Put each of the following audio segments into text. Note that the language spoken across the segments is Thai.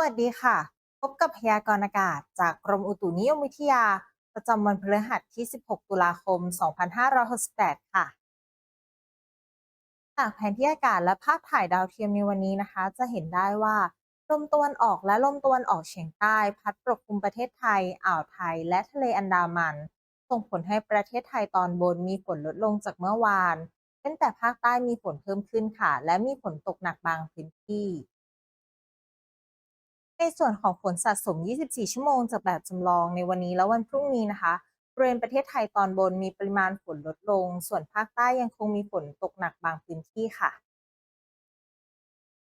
วัสดีค่ะ พบกับพยากรณ์อากาศ จากกรมอุตุนิยมวิทยา ประจำวันพฤหัสที่ 16 ตุลาคม 2568 ค่ะ จากแผนที่อากาศและภาพถ่ายดาวเทียมในวันนี้นะคะ จะเห็นได้ว่าลมตะวันออกและลมตะวันออกเฉียงใต้ พัดปกคลุมประเทศไทย อ่าวไทย และทะเลอันดามัน ส่งผลให้ประเทศไทยตอนบนมีฝนลดลงจากเมื่อวานเว้นแต่ภาคใต้มีฝนเพิ่มขึ้นค่ะ และมีฝนตกหนักบางพื้นที่ ในส่วนของฝนสะสม 24 ชั่วโมงจากแบบจำลองในวันนี้และวันพรุ่งนี้นะคะบริเวณประเทศไทยตอนบนมีปริมาณฝนลดลง ส่วนภาคใต้ยังคงมีฝนตกหนักบางพื้นที่ค่ะ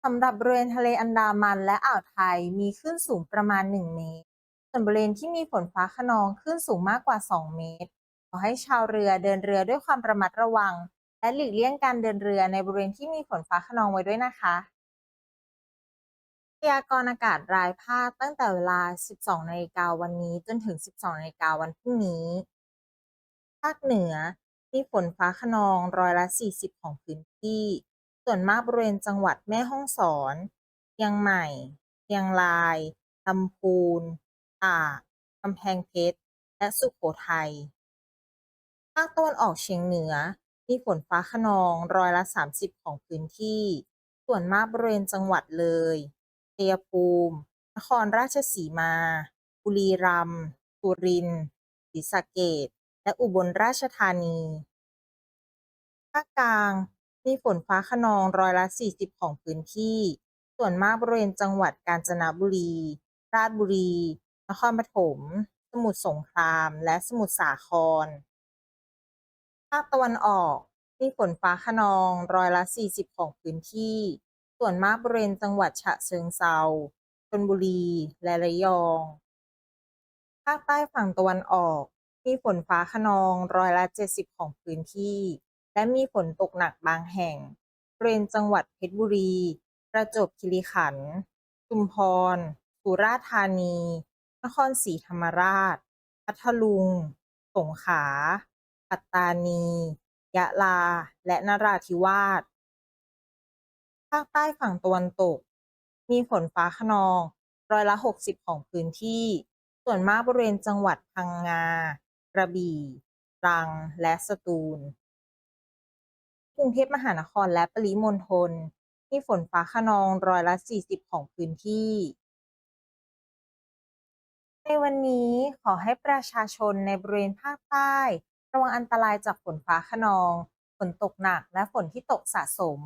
สำหรับบริเวณทะเลอันดามันและอ่าวไทยมีคลื่นสูงประมาณ 1 เมตร ส่วนบริเวณที่มีฝนฟ้าคะนองคลื่นสูงมากกว่า 2 เมตร ขอให้ชาวเรือเดินเรือด้วยความระมัดระวัง และหลีกเลี่ยงการเดินเรือในบริเวณที่มีฝนฟ้าคะนองไว้ด้วยนะคะ พยากรณ์อากาศรายภาคตั้งแต่เวลา 12นาฬิกาวันนี้จนถึง 12นาฬิกาวันพรุ่งนี้ ภาคเหนือ มีฝนฟ้าคะนองร้อยละ 40 ของพื้นที่ ส่วนมากบริเวณจังหวัดแม่ฮ่องสอนเชียงใหม่เชียงรายลำพูนตากกำแพงเพชร และสุโขทัย ภาคตะวันออกเฉียงเหนือ มีฝนฟ้าคะนองร้อยละ 30 ของพื้นที่ ส่วนมากบริเวณจังหวัดเลย ยภูมิ นครราชสีมา บุรีรัมย์สุรินทร์ศรีสะเกษและอุบลราชธานี ภาคกลางมีฝนฟ้าคะนองร้อยละ 40 ของพื้นที่ ส่วนมากบริเวณจังหวัดกาญจนบุรี ราชบุรี นครปฐม สมุทรสงคราม และสมุทรสาคร ภาคตะวันออกมีฝนฟ้าคะนองร้อยละ 40 ของพื้นที่ ส่วนมากบริเวณจังหวัดฉะเชิงเทราชลบุรี และระยอง ภาคใต้ฝั่งตะวันออก มีฝนฟ้าคะนองร้อยละ70ของพื้นที่ และมีฝนตกหนักบางแห่งบริเวณจังหวัดเพชรบุรี ประจวบคีรีขันธ์ ชุมพร สุราษฎร์ธานี นครศรีธรรมราช พัทลุง สงขลา ปัตตานี ยะลา และนราธิวาส ภาคใต้ฝั่งตะวันตก มีฝนฟ้าคะนอง ร้อยละ 60 ของพื้นที่ ส่วนมากบริเวณจังหวัดพังงา กระบี่ตรัง และสตูล กรุงเทพมหานครและปริมณฑล มีฝนฟ้าคะนองร้อยละ 40 ของพื้นที่ ในวันนี้ขอให้ประชาชนในบริเวณภาคใต้ ระวังอันตรายจากฝนฟ้าคะนอง ฝนตกหนักและฝนที่ตกสะสม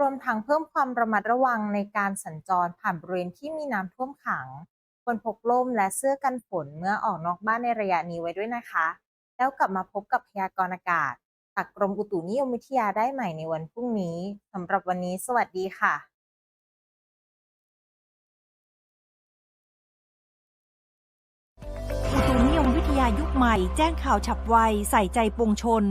รวมทั้งเพิ่มความระมัดระวังในการสัญจรผ่านบริเวณที่มีน้ำท่วมขัง ควรพกร่มและเสื้อกันฝนเมื่อออกนอกบ้านในระยะนี้ไว้ด้วยนะคะ แล้วกลับมาพบกับพยากรณ์อากาศจากกรมอุตุนิยมวิทยาได้ใหม่ในวันพรุ่งนี้สำหรับวันนี้ สวัสดีค่ะอุตุนิยมวิทยายุคใหม่ แจ้งข่าวฉับไว ใส่ใจปวงชน